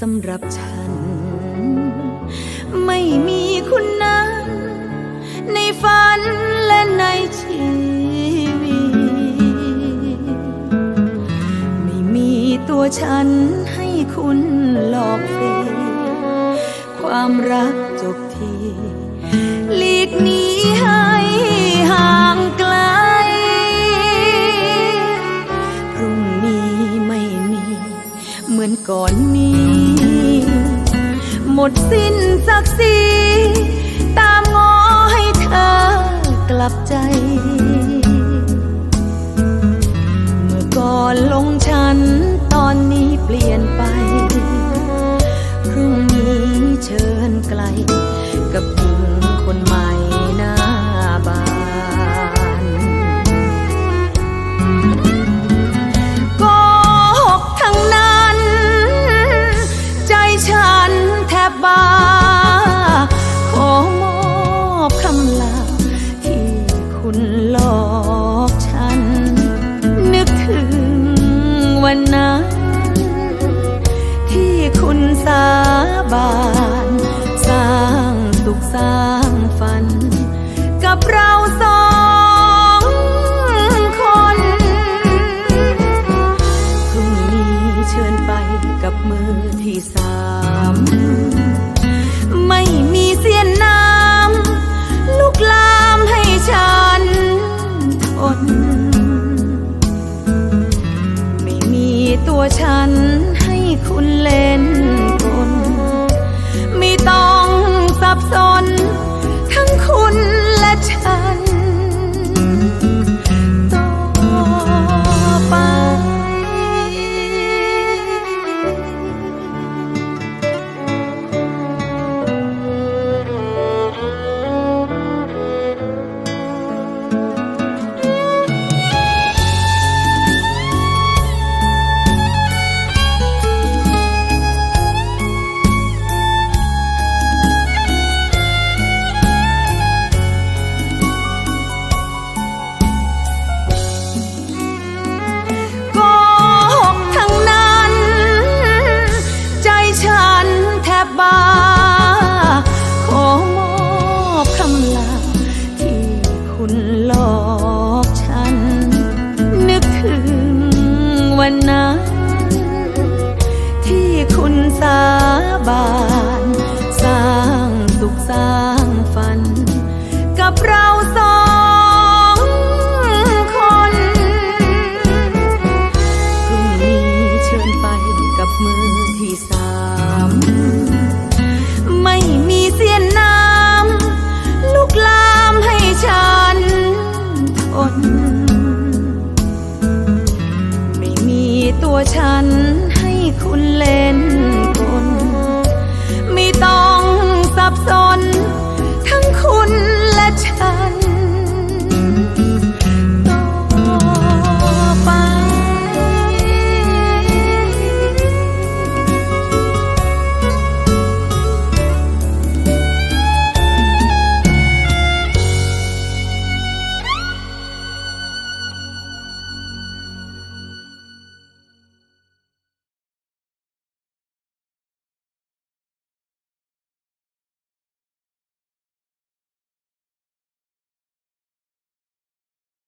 สำหรับฉัน ไม่มีคุณนั้น ในฝันและในชีวิต ไม่มีตัวฉันให้คุณหลอกฟรีความรักจบทีหลีกหนีให้ หมดสิ้นศักดิ์ศรีตามง้อให้เธอกลับใจ เมื่อก่อนลงฉันตอนนี้เปลี่ยนไป หลอกฉัน นึกถึงวันนั้น ที่คุณสาบานสร้างสุขสร้างฝัน กับเราสอง ฉันให้คุณเล่ แทบา ขอมอบคำลาที่คุณหลอกฉัน นึกถึงวันนั้น ไม่มีตัวฉันให้คุณเล่น